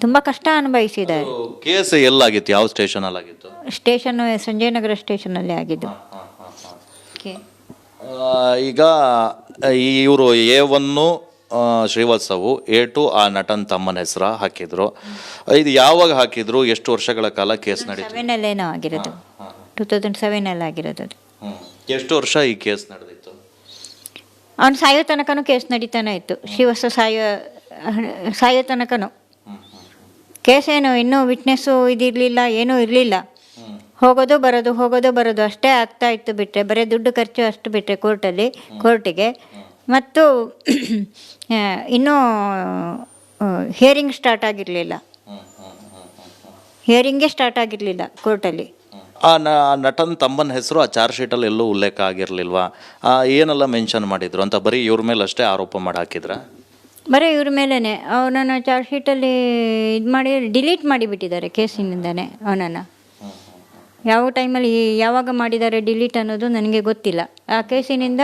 ತುಂಬ ಕಷ್ಟ ಅನುಭವಿಸಿದ್ದಾರೆ. ಕೇಸ್ ಎಲ್ಲಾಗಿತ್ತು? ಯಾವ ಸ್ಟೇಷನ್ ಅಲ್ಲಿ ಆಗಿತ್ತು ಸ್ಟೇಷನ್ ಸಂಜಯನಗರ ಸ್ಟೇಷನಲ್ಲಿ ಆಗಿದ್ದು ಓಕೆ ಆ, ಈಗ ಇವರು A one Srivatsav A two ಆ ನಟನ್ ತಮ್ಮನ ಹೆಸರ ಹಾಕಿದ್ರು. ಇದು ಯಾವಾಗ ಹಾಕಿದ್ರು? ಎಷ್ಟು ವರ್ಷಗಳ ಕಾಲ ಕೇಸ್ ನಡೀತು? ಸೆವೆನಲ್ಲೇನೋ ಆಗಿರೋದು. ಟೂ ತೌಸಂಡ್ ಸೆವೆನಲ್ಲಿ ಆಗಿರೋದು ಅದು. ಎಷ್ಟು ವರ್ಷ ಈ ಕೇಸ್ ನಡೆದಿತ್ತು? ಅವ್ನು ಸಾಯೋ ತನಕನೂ ಕೇಸ್ ನಡೀತಾನೆ ಇತ್ತು. ಶ್ರೀವತ್ಸ ಸಾಯೋ ಸಾಯೋ ತನಕನೂ. ಕೇಸ್ ಏನು ಇನ್ನೂ ವಿಟ್ನೆಸ್ಸು ಇದಿರಲಿಲ್ಲ, ಏನೂ ಇರಲಿಲ್ಲ. ಹೋಗೋದು ಬರೋದು ಹೋಗೋದು ಬರೋದು ಅಷ್ಟೇ ಆಗ್ತಾ ಇತ್ತು ಬಿಟ್ಟರೆ ಬರೀ ದುಡ್ಡು ಖರ್ಚು ಅಷ್ಟು ಬಿಟ್ಟರೆ ಕೋರ್ಟಲ್ಲಿ ಕೋರ್ಟಿಗೆ ಮತ್ತು ಇನ್ನೂ ಹಿಯರಿಂಗ್ ಸ್ಟಾರ್ಟ್ ಆಗಿರಲಿಲ್ಲ. ಹಿಯರಿಂಗೇ ಸ್ಟಾರ್ಟ್ ಆಗಿರಲಿಲ್ಲ ಕೋರ್ಟಲ್ಲಿ ಆ ನಟನ್ ತಮ್ಮನ ಹೆಸರು ಆ ಚಾರ್ಜ್ ಶೀಟಲ್ಲಿ ಎಲ್ಲೂ ಉಲ್ಲೇಖ ಆಗಿರಲಿಲ್ವಾ? ಏನೆಲ್ಲ ಮೆನ್ಷನ್ ಮಾಡಿದ್ರು ಅಂತ ಬರೀ ಇವ್ರ ಮೇಲೆ ಅಷ್ಟೇ ಆರೋಪ ಮಾಡಿ ಹಾಕಿದ್ರ? ಬರೀ ಇವ್ರ ಮೇಲೇ ಅವನನ್ನು ಚಾರ್ಜ್ ಶೀಟಲ್ಲಿ ಇದು ಮಾಡಿ ಡಿಲೀಟ್ ಮಾಡಿಬಿಟ್ಟಿದ್ದಾರೆ ಕೇಸಿನಿಂದನೇ ಅವನನ್ನು. ಯಾವ ಟೈಮಲ್ಲಿ ಯಾವಾಗ ಮಾಡಿದ್ದಾರೆ ಡಿಲೀಟ್ ಅನ್ನೋದು ನನಗೆ ಗೊತ್ತಿಲ್ಲ. ಆ ಕೇಸಿನಿಂದ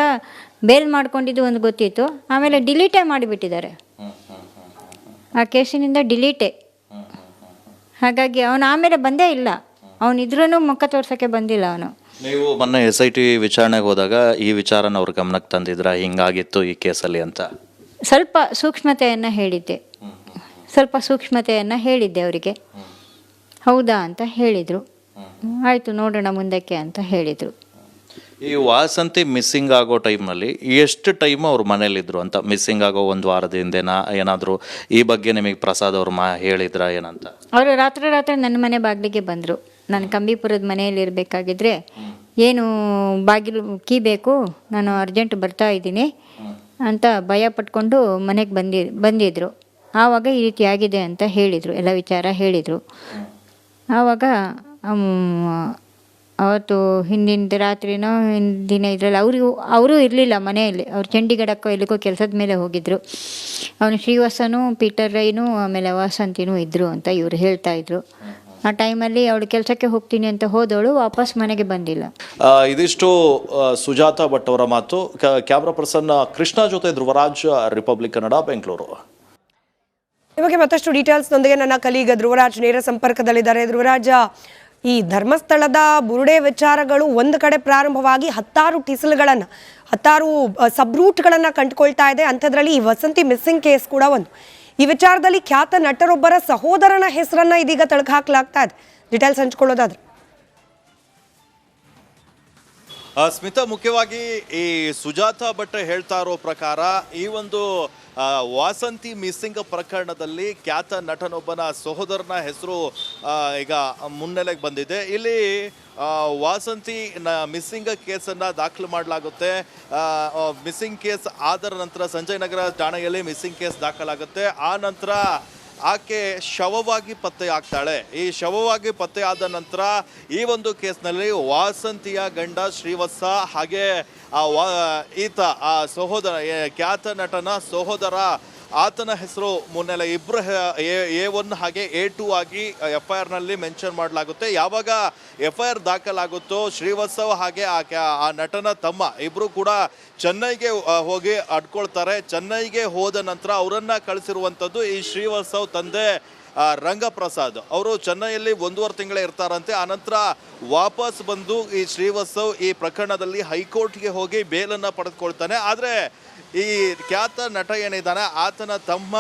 ಬೇಲ್ ಮಾಡ್ಕೊಂಡಿದ್ದು ಒಂದು ಗೊತ್ತಿತ್ತು, ಆಮೇಲೆ ಡಿಲೀಟೇ ಮಾಡಿಬಿಟ್ಟಿದ್ದಾರೆ. ಆ ಕೇಸಿನಿಂದ ಡಿಲೀಟೇ ಹಾಗಾಗಿ ಅವನು ಆಮೇಲೆ ಬಂದೇ ಇಲ್ಲ. ಅವನಿದ್ರೂ ಮುಖ ತೋರ್ಸೋಕ್ಕೆ ಬಂದಿಲ್ಲ ಅವನು. ನೀವು ಮೊನ್ನೆ ಎಸ್ ಐ ಟಿ ವಿಚಾರಣೆಗೆ ಹೋದಾಗ ಈ ವಿಚಾರನ ಅವ್ರ ಗಮನಕ್ಕೆ ತಂದಿದ್ರ? ಹಿಂಗಾಗಿತ್ತು ಈ ಕೇಸಲ್ಲಿ ಅಂತ. ಸ್ವಲ್ಪ ಸೂಕ್ಷ್ಮತೆಯನ್ನು ಹೇಳಿದ್ದೆ. ಸ್ವಲ್ಪ ಸೂಕ್ಷ್ಮತೆಯನ್ನು ಹೇಳಿದ್ದೆ ಅವರಿಗೆ. ಹೌದಾ ಅಂತ ಹೇಳಿದರು. ಆಯಿತು ನೋಡೋಣ ಮುಂದಕ್ಕೆ ಅಂತ ಹೇಳಿದರು. ಈ ವಾಸಂತಿ ಮಿಸ್ಸಿಂಗ್ ಆಗೋ ಟೈಮಲ್ಲಿ ಎಷ್ಟು ಟೈಮ್ ಅವ್ರ ಮನೇಲಿದ್ರು ಅಂತ? ಮಿಸ್ಸಿಂಗ್ ಆಗೋ ಒಂದು ವಾರದ ಹಿಂದೆನಾ? ಏನಾದರೂ ಈ ಬಗ್ಗೆ ನಿಮಗೆ ಪ್ರಸಾದ್ ಅವ್ರು ಮಾ ಹೇಳಿದ್ರ ಏನಂತ? ಅವರು ರಾತ್ರಿ ರಾತ್ರಿ ನನ್ನ ಮನೆ ಬಾಗಿಲಿಗೆ ಬಂದರು. ನಾನು ಕಂಬಿಪುರದ ಮನೆಯಲ್ಲಿ ಇರಬೇಕಾಗಿದ್ರೆ ಏನು ಬಾಗಿಲು ಕೀ ಬೇಕು? ನಾನು ಅರ್ಜೆಂಟ್ ಬರ್ತಾ ಇದ್ದೀನಿ. ಅಂತ ಭಯ ಪಟ್ಕೊಂಡು ಮನೆಗೆ ಬಂದಿ ಬಂದಿದ್ದರು ಆವಾಗ ಈ ರೀತಿ ಆಗಿದೆ ಅಂತ ಹೇಳಿದರು, ಎಲ್ಲ ವಿಚಾರ ಹೇಳಿದರು. ಆವಾಗ ಅವತ್ತು ಹಿಂದಿನ ರಾತ್ರಿನೋ, ಹಿಂದಿನ ಇದರಲ್ಲಿ ಅವರು ಅವರು ಇರಲಿಲ್ಲ ಮನೆಯಲ್ಲಿ. ಅವ್ರು ಚಂಡೀಗಢಕ್ಕೋ ಎಲ್ಲಿಗೋ ಕೆಲಸದ ಮೇಲೆ ಹೋಗಿದ್ದರು ಅವನು ಶ್ರೀವಾಸನು, ಪೀಟರ್ ರೈನು, ಆಮೇಲೆ ವಾಸಂತಿನೂ ಇದ್ದರು ಅಂತ ಇವರು ಹೇಳ್ತಾ ಇದ್ರು. ಆ ಟೈಮಲ್ಲಿ ಅವಳು ಕೆಲಸಕ್ಕೆ ಹೋಗ್ತೀನಿ ಅಂತ ಹೋದವಳು ವಾಪಸ್ ಮನೆಗೆ ಬಂದಿಲ್ಲ. ಆ, ಇದಿಷ್ಟು ಆ, ಸುಜಾತ ಭಟ್ ಅವರ ಮಾತು. ಕ- ಕ್ಯಾಮ್ರಾ ಪರ್ಸನ್ ಕೃಷ್ಣ ಜೊತೆ ಧ್ರುವರಾಜ್ ರಿಪಬ್ಲಿಕ್ ಕನ್ನಡ ಬೆಂಗಳೂರು. ಈ ಬಗ್ಗೆ ಮತ್ತಷ್ಟು ಡೀಟೇಲ್ಸ್ನೊಂದಿಗೆ ನನ್ನ ಕಲೀಗ ಧ್ರುವರಾಜ್ ನೇರ ಸಂಪರ್ಕದಲ್ಲಿದ್ದಾರೆ. ಧ್ರುವರಾಜ ಈ ಧರ್ಮಸ್ಥಳದ ಬುರುಡೆ ವಿಚಾರಗಳು ಒಂದು ಕಡೆ ಪ್ರಾರಂಭವಾಗಿ ಹತ್ತಾರು ಟಿಸಲ್ಗಳನ್ನು ಹತ್ತಾರು ಸಬ್ ರೂಟ್ಗಳನ್ನು ಕಂಡುಕೊಳ್ತಾ ಇದೆ. ಅಂಥದ್ರಲ್ಲಿ ಈ ವಸಂತಿ ಮಿಸ್ಸಿಂಗ್ ಕೇಸ್ ಕೂಡ ಒಂದು. ಈ ವಿಚಾರದಲ್ಲಿ ಖ್ಯಾತ ನಟರೊಬ್ಬರ ಸಹೋದರನ ಹೆಸರನ್ನ ಇದೀಗ ತಳಕ ಹಾಕಲಾಗ್ತಾ ಇದೆ. ಡೀಟೇಲ್ಸ್ ಹಂಚ್ಕೊಳ್ಳೋದಾದ್ರೆ. ಸ್ಮಿತಾ, ಮುಖ್ಯವಾಗಿ ಈ ಸುಜಾತ ಭಟ್ ಹೇಳ್ತಾ ಇರೋ ಪ್ರಕಾರ ಈ ಒಂದು ವಾಸಂತಿ ಮಿಸ್ಸಿಂಗ್ ಪ್ರಕರಣದಲ್ಲಿ ಖ್ಯಾತ ನಟನೊಬ್ಬನ ಸಹೋದರನ ಹೆಸರು ಈಗ ಮುನ್ನೆಲೆಗೆ ಬಂದಿದೆ. ಇಲ್ಲಿ ವಾಸಂತಿ ನ ಮಿಸ್ಸಿಂಗ್ ಕೇಸನ್ನು ದಾಖಲು ಮಾಡಲಾಗುತ್ತೆ. ಮಿಸ್ಸಿಂಗ್ ಕೇಸ್ ಆದರ ನಂತರ ಸಂಜಯ್ ನಗರ ಠಾಣೆಯಲ್ಲಿ ಮಿಸ್ಸಿಂಗ್ ಕೇಸ್ ದಾಖಲಾಗುತ್ತೆ. ಆ ನಂತರ ಆಕೆ ಶವವಾಗಿ ಪತ್ತೆ ಆಗ್ತಾಳೆ ಈ ಶವವಾಗಿ ಪತ್ತೆ ಆದ ನಂತರ ಈ ಒಂದು ಕೇಸ್ನಲ್ಲಿ ವಾಸಂತಿಯ ಗಂಡ ಶ್ರೀವತ್ಸ ಹಾಗೆ ಆ ವಾ, ಈತ, ಆ ಸಹೋದರ ಖ್ಯಾತ ನಟನ ಸಹೋದರ ಆತನ ಹೆಸರು ಮುನ್ನೆಲೆ ಇಬ್ಬರು ಎ ಒನ್ ಹಾಗೆ ಎ ಟು ಆಗಿ ಎಫ್ ಐ ಆರ್ನಲ್ಲಿ ಮೆನ್ಷನ್ ಮಾಡಲಾಗುತ್ತೆ. ಯಾವಾಗ ಎಫ್ ಐ ಆರ್ ದಾಖಲಾಗುತ್ತೋ ಶ್ರೀವತ್ಸವ ಹಾಗೆ ಆ ನಟನ ತಮ್ಮ ಇಬ್ಬರು ಕೂಡ ಚೆನ್ನೈಗೆ ಹೋಗಿ ಅಡ್ಕೊಳ್ತಾರೆ ಚೆನ್ನೈಗೆ ಹೋದ ನಂತರ ಅವರನ್ನು ಕಳಿಸಿರುವಂಥದ್ದು ಈ ಶ್ರೀವತ್ಸವ್ ತಂದೆ ರಂಗಪ್ರಸಾದ್. ಅವರು ಚೆನ್ನೈಯಲ್ಲಿ ಒಂದೂವರೆ ತಿಂಗಳೇ ಇರ್ತಾರಂತೆ. ಆನಂತರ ವಾಪಸ್ ಬಂದು ಈ ಶ್ರೀವತ್ಸವ್ ಈ ಪ್ರಕರಣದಲ್ಲಿ ಹೈಕೋರ್ಟ್ಗೆ ಹೋಗಿ ಬೇಲನ್ನು ಪಡೆದುಕೊಳ್ತಾನೆ. ಆದರೆ ಈ ಖ್ಯಾತ ನಟ ಏನಿದ್ದಾನೆ, ಆತನ ತಮ್ಮ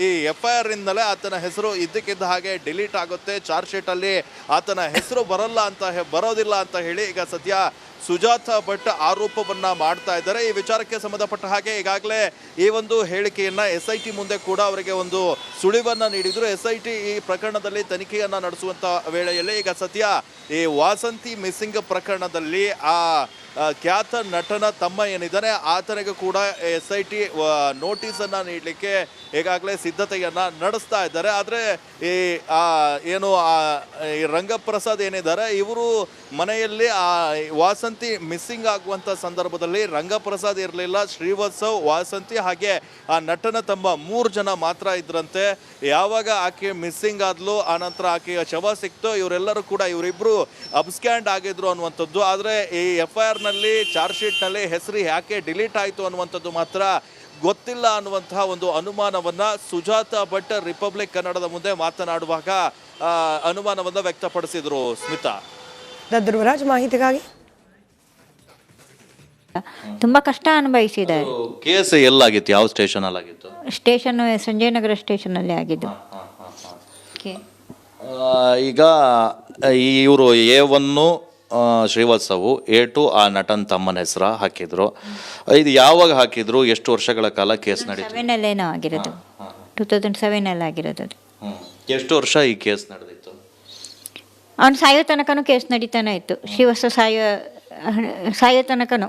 ಈ ಎಫ್ ಐ ಆರ್ ಇಂದಲೇ ಆತನ ಹೆಸರು ಇದ್ದಕ್ಕಿದ್ದ ಹಾಗೆ ಡಿಲೀಟ್ ಆಗುತ್ತೆ. ಚಾರ್ಜ್ ಶೀಟಲ್ಲಿ ಆತನ ಹೆಸರು ಬರಲ್ಲ ಅಂತ ಬರೋದಿಲ್ಲ ಅಂತ ಹೇಳಿ ಈಗ ಸದ್ಯ ಸುಜಾತ ಭಟ್ ಆರೋಪವನ್ನ ಮಾಡ್ತಾ ಇದ್ದಾರೆ. ಈ ವಿಚಾರಕ್ಕೆ ಸಂಬಂಧಪಟ್ಟ ಹಾಗೆ ಈಗಾಗಲೇ ಈ ಒಂದು ಹೇಳಿಕೆಯನ್ನ ಎಸ್ ಐ ಟಿ ಮುಂದೆ ಕೂಡ ಅವರಿಗೆ ಒಂದು ಸುಳಿವನ್ನ ನೀಡಿದ್ರು. ಎಸ್ ಐ ಟಿ ಈ ಪ್ರಕರಣದಲ್ಲಿ ತನಿಖೆಯನ್ನ ನಡೆಸುವಂತ ವೇಳೆಯಲ್ಲಿ ಈಗ ಸದ್ಯ ಈ ವಾಸಂತಿ ಮಿಸ್ಸಿಂಗ್ ಪ್ರಕರಣದಲ್ಲಿ ಆ ಆ, ಖ್ಯಾತ ನಟನ ತಮ್ಮ ಏನಿದ್ದಾನೆ ಆತನಿಗೆ ಕೂಡ ಎಸ್ ಐ ಟಿ ನೋಟಿಸನ್ನು ನೀಡಲಿಕ್ಕೆ ಈಗಾಗಲೇ ಸಿದ್ಧತೆಯನ್ನು ನಡೆಸ್ತಾ ಇದ್ದಾರೆ. ಆದರೆ ಈ ಏನು ಈ ರಂಗಪ್ರಸಾದ್ ಏನಿದ್ದಾರೆ, ಇವರು ಮನೆಯಲ್ಲಿ, ಆ, ವಾಸಂತಿ ಮಿಸ್ಸಿಂಗ್ ಆಗುವಂಥ ಸಂದರ್ಭದಲ್ಲಿ ರಂಗಪ್ರಸಾದ್ ಇರಲಿಲ್ಲ ಶ್ರೀವತ್ಸವ್ ವಾಸಂತಿ ಹಾಗೆ ಆ ನಟನ ತಮ್ಮ ಮೂರು ಜನ ಮಾತ್ರ ಇದ್ರಂತೆ. ಯಾವಾಗ ಆಕೆ ಮಿಸ್ಸಿಂಗ್ ಆದ್ಲು, ಆನಂತರ ಆಕೆಯ ಶವ ಸಿಕ್ತು, ಇವರೆಲ್ಲರೂ ಕೂಡ ಇವರಿಬ್ರು ಅಬ್ಸ್ಕ್ಯಾಂಡ್ ಆಗಿದ್ರು ಅನ್ನುವಂಥದ್ದು. ಆದರೆ ಈ ಎಫ್ ಐ ಆರ್ನಲ್ಲಿ ಚಾರ್ಜ್ ಶೀಟ್ನಲ್ಲಿ ಹೆಸರು ಯಾಕೆ ಡಿಲೀಟ್ ಆಯಿತು ಅನ್ನುವಂಥದ್ದು ಮಾತ್ರ ಗೊತ್ತಿಲ್ಲ ಅನ್ನುವಂತಹ ಒಂದು ಅನುಮಾನವನ್ನ ಸುಜಾತ ಭಟ್ ರಿಪಬ್ಲಿಕ್ ಕನ್ನಡದ ಮುಂದೆ ಮಾತನಾಡುವಾಗ ಅನುಮಾನವನ್ನು ವ್ಯಕ್ತಪಡಿಸಿದ್ರು ಸ್ಮಿತಾ. ಧ್ರುವರಾಜ್ ಮಾಹಿತಿಗಾಗಿ. ತುಂಬಾ ಕಷ್ಟ ಅನುಭವಿಸಿದ್ದಾರೆ. ಕೇಸ್ ಎಲ್ಲಾಗಿತ್ತು? ಯಾವ ಸ್ಟೇಷನ್ ಆಗಿತ್ತು? ಸ್ಟೇಷನ್ ಸಂಜಯ್ ನಗರ ಸ್ಟೇಷನಲ್ಲಿ ಆಗಿದ್ದು. ಓಕೆ ಈಗ ಇವರು A one Srivatsav A two ಆ ನಟನ್ ತಮ್ಮನ ಹೆಸರ ಹಾಕಿದ್ರು. ಇದು ಯಾವಾಗ ಹಾಕಿದ್ರು? ಎಷ್ಟು ವರ್ಷಗಳ ಕಾಲ ಕೇಸ್ ನಡೀತು? ಸೆವೆನಲ್ಲೇನೋ ಆಗಿರೋದು. ಟೂ ತೌಸಂಡ್ ಸೆವೆನಲ್ಲಿ ಆಗಿರೋದು ಅದು. ಎಷ್ಟು ವರ್ಷ ಈ ಕೇಸ್ ನಡೆದಿತ್ತು? ಅವ್ನು ಸಾಯೋ ತನಕನೂ ಕೇಸ್ ನಡೀತಾನೆ ಇತ್ತು. ಶ್ರೀವತ್ಸ ಸಾಯೋ ಸಾಯೋ ತನಕನೂ.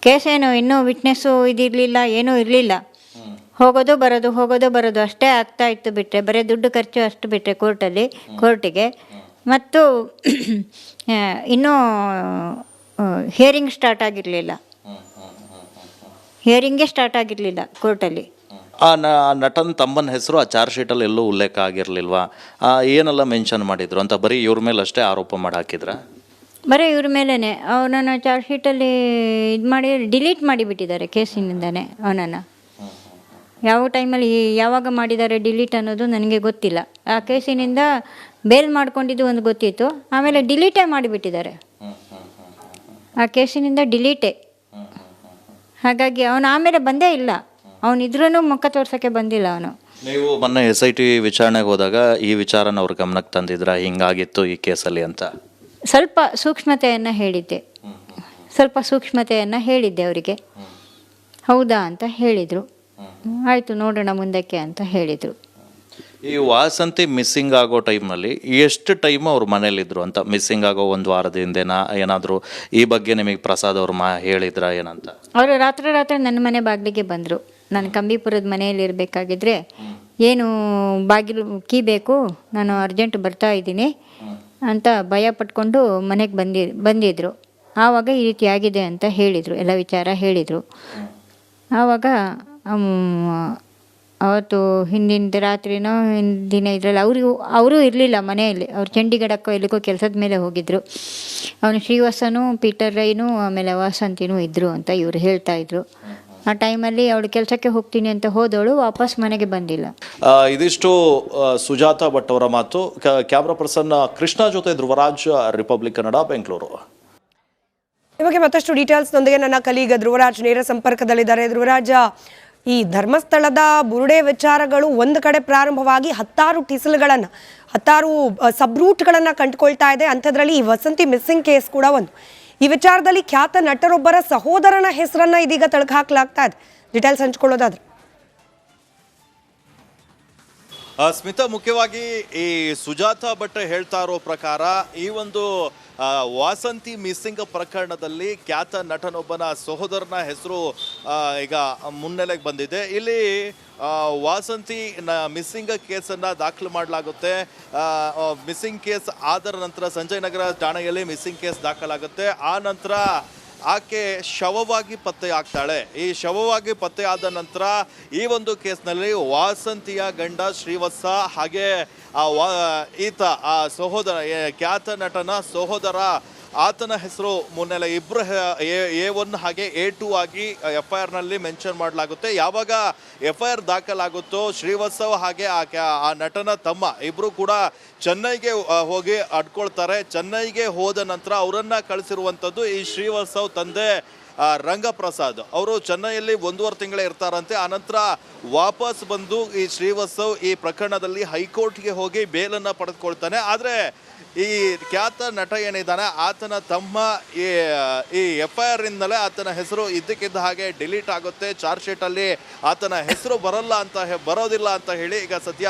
ಕೇಸ್ ಏನು ಇನ್ನೂ ವಿಟ್ನೆಸ್ಸು ಇದಿರಲಿಲ್ಲ ಏನೂ ಇರಲಿಲ್ಲ. ಹೋಗೋದು ಬರೋದು ಹೋಗೋದು ಬರೋದು ಅಷ್ಟೇ ಆಗ್ತಾ ಇತ್ತು ಬಿಟ್ಟರೆ ಬರೀ ದುಡ್ಡು ಖರ್ಚು ಅಷ್ಟು ಬಿಟ್ಟರೆ ಕೋರ್ಟಲ್ಲಿ ಕೋರ್ಟಿಗೆ. ಮತ್ತು ಇನ್ನೂ ಹಿಯರಿಂಗ್ ಸ್ಟಾರ್ಟ್ ಆಗಿರಲಿಲ್ಲ. ಹಿಯರಿಂಗೇ ಸ್ಟಾರ್ಟ್ ಆಗಿರಲಿಲ್ಲ ಕೋರ್ಟಲ್ಲಿ ಆ ನಟನ್ ತಮ್ಮನ ಹೆಸರು ಆ ಚಾರ್ಜ್ ಶೀಟಲ್ಲಿ ಎಲ್ಲೂ ಉಲ್ಲೇಖ ಆಗಿರಲಿಲ್ವಾ? ಏನೆಲ್ಲ ಮೆನ್ಷನ್ ಮಾಡಿದ್ರು? ಅಂತ ಬರೀ ಇವ್ರ ಮೇಲೆ ಅಷ್ಟೇ ಆರೋಪ ಮಾಡಿ ಹಾಕಿದ್ರ? ಬರೀ ಇವ್ರ ಮೇಲೇ ಅವನನ್ನು ಚಾರ್ಜ್ ಶೀಟಲ್ಲಿ ಇದು ಮಾಡಿ ಡಿಲೀಟ್ ಮಾಡಿಬಿಟ್ಟಿದ್ದಾರೆ ಕೇಸಿನಿಂದನೇ ಅವನನ್ನು. ಯಾವ ಟೈಮಲ್ಲಿ ಯಾವಾಗ ಮಾಡಿದ್ದಾರೆ ಡಿಲೀಟ್ ಅನ್ನೋದು ನನಗೆ ಗೊತ್ತಿಲ್ಲ. ಆ ಕೇಸಿನಿಂದ ಬೇಲ್ ಮಾಡ್ಕೊಂಡಿದ್ದು ಒಂದು ಗೊತ್ತಿತ್ತು. ಆಮೇಲೆ ಡಿಲೀಟೇ ಮಾಡಿಬಿಟ್ಟಿದ್ದಾರೆ. ಆ ಕೇಸಿನಿಂದ ಡಿಲೀಟೇ ಹಾಗಾಗಿ ಅವನು ಆಮೇಲೆ ಬಂದೇ ಇಲ್ಲ. ಅವನಿದ್ರೂ ಮುಖ ತೋರ್ಸೋಕ್ಕೆ ಬಂದಿಲ್ಲ ಅವನು. ನೀವು ಮೊನ್ನೆ ಎಸ್ ಐ ಟಿ ವಿಚಾರಣೆಗೆ ಹೋದಾಗ ಈ ವಿಚಾರನ ಅವ್ರ ಗಮನಕ್ಕೆ ತಂದಿದ್ರ? ಹಿಂಗಾಗಿತ್ತು ಈ ಕೇಸಲ್ಲಿ ಅಂತ. ಸ್ವಲ್ಪ ಸೂಕ್ಷ್ಮತೆಯನ್ನು ಹೇಳಿದ್ದೆ. ಸ್ವಲ್ಪ ಸೂಕ್ಷ್ಮತೆಯನ್ನು ಹೇಳಿದ್ದೆ ಅವರಿಗೆ. ಹೌದಾ ಅಂತ ಹೇಳಿದರು. ಆಯಿತು ನೋಡೋಣ ಮುಂದಕ್ಕೆ ಅಂತ ಹೇಳಿದರು. ಈ ವಾಸಂತಿ ಮಿಸ್ಸಿಂಗ್ ಆಗೋ ಟೈಮಲ್ಲಿ ಎಷ್ಟು ಟೈಮ್ ಅವ್ರ ಮನೇಲಿದ್ರು ಅಂತ, ಮಿಸ್ಸಿಂಗ್ ಆಗೋ ಒಂದು ವಾರದ ಹಿಂದೆನಾ ಏನಾದರೂ ಈ ಬಗ್ಗೆ ನಿಮಗೆ ಪ್ರಸಾದ್ ಅವ್ರು ಮಾ ಹೇಳಿದ್ರ ಏನಂತ? ಅವರು ರಾತ್ರಿ ರಾತ್ರಿ ನನ್ನ ಮನೆ ಬಾಗಿಲಿಗೆ ಬಂದರು. ನಾನು ಕಂಬಿಪುರದ ಮನೆಯಲ್ಲಿ ಇರಬೇಕಾಗಿದ್ರೆ ಏನು ಬಾಗಿಲು ಕೀ ಬೇಕು, ನಾನು ಅರ್ಜೆಂಟ್ ಬರ್ತಾ ಇದ್ದೀನಿ ಅಂತ ಭಯ ಪಟ್ಕೊಂಡು ಮನೆಗೆ ಬಂದಿ ಬಂದಿದ್ದರು ಆವಾಗ ಈ ರೀತಿ ಆಗಿದೆ ಅಂತ ಹೇಳಿದರು, ಎಲ್ಲ ವಿಚಾರ ಹೇಳಿದರು. ಆವಾಗ ಅವತ್ತು ಹಿಂದಿನ ರಾತ್ರಿನೋ ಹಿಂದಿನ ಇದರಲ್ಲಿ ಅವರು ಅವರೂ ಇರಲಿಲ್ಲ ಮನೆಯಲ್ಲಿ. ಅವ್ರು ಚಂಡೀಗಢಕ್ಕೋ ಎಲ್ಲಿಗೋ ಕೆಲಸದ ಮೇಲೆ ಹೋಗಿದ್ದರು ಅವನು ಶ್ರೀವಾಸನು ಪೀಟರ್ ರೈನು ಆಮೇಲೆ ವಾಸಂತಿನೂ ಇದ್ದರು ಅಂತ ಇವರು ಹೇಳ್ತಾ ಇದ್ರು. ಆ ಟೈಮಲ್ಲಿ ಅವಳು ಕೆಲಸಕ್ಕೆ ಹೋಗ್ತೀನಿ ಅಂತ ಹೋದವಳು ವಾಪಸ್ ಮನೆಗೆ ಬಂದಿಲ್ಲ. ಇದಿಷ್ಟು ಸುಜಾತ ಭಟ್ ಅವರ ಮಾತು. ಕ್ಯಾಮ್ರಾ ಪರ್ಸನ್ ಕೃಷ್ಣ ಜೊತೆ ಧ್ರುವರಾಜ್ ರಿಪಬ್ಲಿಕ್ ಕನ್ನಡ ಬೆಂಗಳೂರು. ಈ ಬಗ್ಗೆ ಮತ್ತಷ್ಟು ಡೀಟೇಲ್ಸ್ನೊಂದಿಗೆ ನನ್ನ ಕಲೀಗ ಧ್ರುವರಾಜ್ ನೇರ ಸಂಪರ್ಕದಲ್ಲಿದ್ದಾರೆ. ಧ್ರುವರಾಜ ಈ ಧರ್ಮಸ್ಥಳದ ಬುರುಡೆ ವಿಚಾರಗಳು ಒಂದು ಕಡೆ ಪ್ರಾರಂಭವಾಗಿ ಹತ್ತಾರು ಟಿಸಲ್ಗಳನ್ನು ಹತ್ತಾರು ಸಬ್ ರೂಟ್ಗಳನ್ನು ಕಂಡುಕೊಳ್ತಾ ಇದೆ. ಅಂಥದ್ರಲ್ಲಿ ಈ ವಸಂತಿ ಮಿಸ್ಸಿಂಗ್ ಕೇಸ್ ಕೂಡ ಒಂದು. ಈ ವಿಚಾರದಲ್ಲಿ ಖ್ಯಾತ ನಟರೊಬ್ಬರ ಸಹೋದರನ ಹೆಸರನ್ನು ಇದೀಗ ತಳಕು ಹಾಕಲಾಗ್ತಾ ಇದೆ. ಡೀಟೇಲ್ಸ್ ಹಂಚ್ಕೊಳ್ಳೋದಾದ್ರೆ. ಸ್ಮಿತಾ, ಮುಖ್ಯವಾಗಿ ಈ ಸುಜಾತ ಭಟ್ ಹೇಳ್ತಾ ಇರೋ ಪ್ರಕಾರ ಈ ಒಂದು ವಾಸಂತಿ ಮಿಸ್ಸಿಂಗ್ ಪ್ರಕರಣದಲ್ಲಿ ಖ್ಯಾತ ನಟನೊಬ್ಬನ ಸಹೋದರನ ಹೆಸರು ಈಗ ಮುನ್ನೆಲೆಗೆ ಬಂದಿದೆ. ಇಲ್ಲಿ ವಾಸಂತಿ ನ ಮಿಸ್ಸಿಂಗ್ ಕೇಸನ್ನು ದಾಖಲು ಮಾಡಲಾಗುತ್ತೆ. ಮಿಸ್ಸಿಂಗ್ ಕೇಸ್ ಆದ ನಂತರ ಸಂಜಯ್ ನಗರ ಠಾಣೆಯಲ್ಲಿ ಮಿಸ್ಸಿಂಗ್ ಕೇಸ್ ದಾಖಲಾಗುತ್ತೆ. ಆ ನಂತರ ಆಕೆ ಶವವಾಗಿ ಪತ್ತೆ ಆಗ್ತಾಳೆ ಈ ಶವವಾಗಿ ಪತ್ತೆ ಆದ ನಂತರ ಈ ಒಂದು ಕೇಸ್ನಲ್ಲಿ ವಾಸಂತಿಯ ಗಂಡ ಶ್ರೀವತ್ಸ ಹಾಗೆ ಆ ವಾ, ಈತ ಆ ಸಹೋದರ ಖ್ಯಾತ ನಟನ ಸಹೋದರ ಆತನ ಹೆಸರು ಮುನ್ನೆಲೆ ಇಬ್ಬರು ಎ ಒನ್ ಹಾಗೆ ಎ ಟು ಆಗಿ ಎಫ್ ಐ ಆರ್ನಲ್ಲಿ ಮೆನ್ಷನ್ ಮಾಡಲಾಗುತ್ತೆ. ಯಾವಾಗ ಎಫ್ ಐ ಆರ್ ದಾಖಲಾಗುತ್ತೋ ಶ್ರೀವತ್ಸವ್ ಹಾಗೆ ಆ ನಟನ ತಮ್ಮ ಇಬ್ಬರು ಕೂಡ ಚೆನ್ನೈಗೆ ಹೋಗಿ ಅಡ್ಕೊಳ್ತಾರೆ ಚೆನ್ನೈಗೆ ಹೋದ ನಂತರ ಅವರನ್ನು ಕಳಿಸಿರುವಂಥದ್ದು ಈ ಶ್ರೀವತ್ಸವ್ ತಂದೆ ರಂಗಪ್ರಸಾದ್. ಅವರು ಚೆನ್ನೈಯಲ್ಲಿ ಒಂದೂವರೆ ತಿಂಗಳೇ ಇರ್ತಾರಂತೆ. ಆನಂತರ ವಾಪಸ್ ಬಂದು ಈ ಶ್ರೀವತ್ಸವ್ ಈ ಪ್ರಕರಣದಲ್ಲಿ ಹೈಕೋರ್ಟ್ಗೆ ಹೋಗಿ ಬೇಲನ್ನು ಪಡೆದುಕೊಳ್ತಾನೆ. ಆದರೆ ಈ ಖ್ಯಾತ ನಟ ಏನಿದ್ದಾನೆ ಆತನ ತಮ್ಮ ಈ ಈ ಎಫ್ ಐ ಆರ್ ಇಂದಲೇ ಆತನ ಹೆಸರು ಇದ್ದಕ್ಕಿದ್ದ ಹಾಗೆ ಡಿಲೀಟ್ ಆಗುತ್ತೆ. ಚಾರ್ಜ್ ಶೀಟಲ್ಲಿ ಆತನ ಹೆಸರು ಬರಲ್ಲ ಅಂತ ಬರೋದಿಲ್ಲ ಅಂತ ಹೇಳಿ ಈಗ ಸದ್ಯ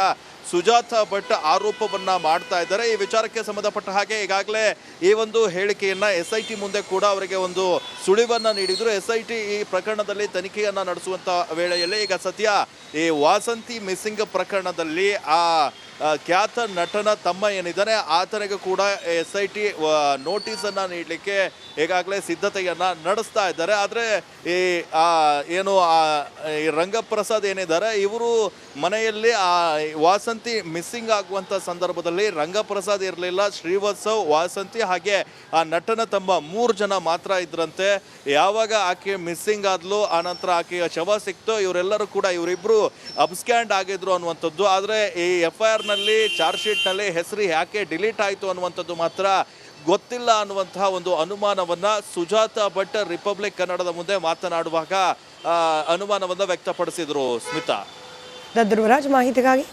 ಸುಜಾತ ಭಟ್ ಆರೋಪವನ್ನ ಮಾಡ್ತಾ ಇದ್ದಾರೆ. ಈ ವಿಚಾರಕ್ಕೆ ಸಂಬಂಧಪಟ್ಟ ಹಾಗೆ ಈಗಾಗಲೇ ಈ ಒಂದು ಹೇಳಿಕೆಯನ್ನ ಎಸ್ ಐ ಟಿ ಮುಂದೆ ಕೂಡ ಅವರಿಗೆ ಒಂದು ಸುಳಿವನ್ನ ನೀಡಿದ್ರು. ಎಸ್ ಐ ಟಿ ಈ ಪ್ರಕರಣದಲ್ಲಿ ತನಿಖೆಯನ್ನ ನಡೆಸುವಂತ ವೇಳೆಯಲ್ಲಿ ಈಗ ಸದ್ಯ ಈ ವಾಸಂತಿ ಮಿಸ್ಸಿಂಗ್ ಪ್ರಕರಣದಲ್ಲಿ ಆ, ಖ್ಯಾತ ನಟನ ತಮ್ಮ ಏನಿದ್ದಾನೆ ಆತನಿಗೆ ಕೂಡ ಎಸ್ ಐ ಟಿ ನೋಟಿಸನ್ನು ನೀಡಲಿಕ್ಕೆ ಈಗಾಗಲೇ ಸಿದ್ಧತೆಯನ್ನು ನಡೆಸ್ತಾ ಇದ್ದಾರೆ. ಆದರೆ ಈ ಏನು ಈ ರಂಗಪ್ರಸಾದ್ ಏನಿದ್ದಾರೆ, ಇವರು ಮನೆಯಲ್ಲಿ, ಆ, ವಾಸಂತಿ ಮಿಸ್ಸಿಂಗ್ ಆಗುವಂಥ ಸಂದರ್ಭದಲ್ಲಿ ರಂಗಪ್ರಸಾದ್ ಇರಲಿಲ್ಲ, ಶ್ರೀವತ್ಸವ್, ವಾಸಂತಿ ಹಾಗೆ ಆ ನಟನ ತಮ್ಮ ಮೂರು ಜನ ಮಾತ್ರ ಇದ್ರಂತೆ. ಯಾವಾಗ ಆಕೆ ಮಿಸ್ಸಿಂಗ್ ಆದ್ಲು ಆನಂತರ ಆಕೆಯ ಶವ ಸಿಕ್ತು, ಇವರೆಲ್ಲರೂ ಕೂಡ ಇವರಿಬ್ಬರು ಅಬ್ಸ್ಕ್ಯಾಂಡ್ ಆಗಿದ್ರು ಅನ್ನುವಂಥದ್ದು. ಆದರೆ ಈ ಎಫ್ ಐ ಆರ್ನಲ್ಲಿ ಚಾರ್ಜ್ ಶೀಟ್ನಲ್ಲಿ ಹೆಸರು ಯಾಕೆ ಡಿಲೀಟ್ ಆಯಿತು ಅನ್ನುವಂಥದ್ದು ಮಾತ್ರ ಗೊತ್ತಿಲ್ಲ ಅನ್ನುವಂತಹ ಒಂದು ಅನುಮಾನವನ್ನು ಸುಜಾತ ಭಟ್ ರಿಪಬ್ಲಿಕ್ ಕನ್ನಡದ ಮುಂದೆ ಮಾತನಾಡುವಾಗ ಅನುಮಾನವನ್ನು ವ್ಯಕ್ತಪಡಿಸಿದರು ಸ್ಮಿತಾ. ಧ್ರುವರಾಜ್ ಮಾಹಿತಿಗಾಗಿ.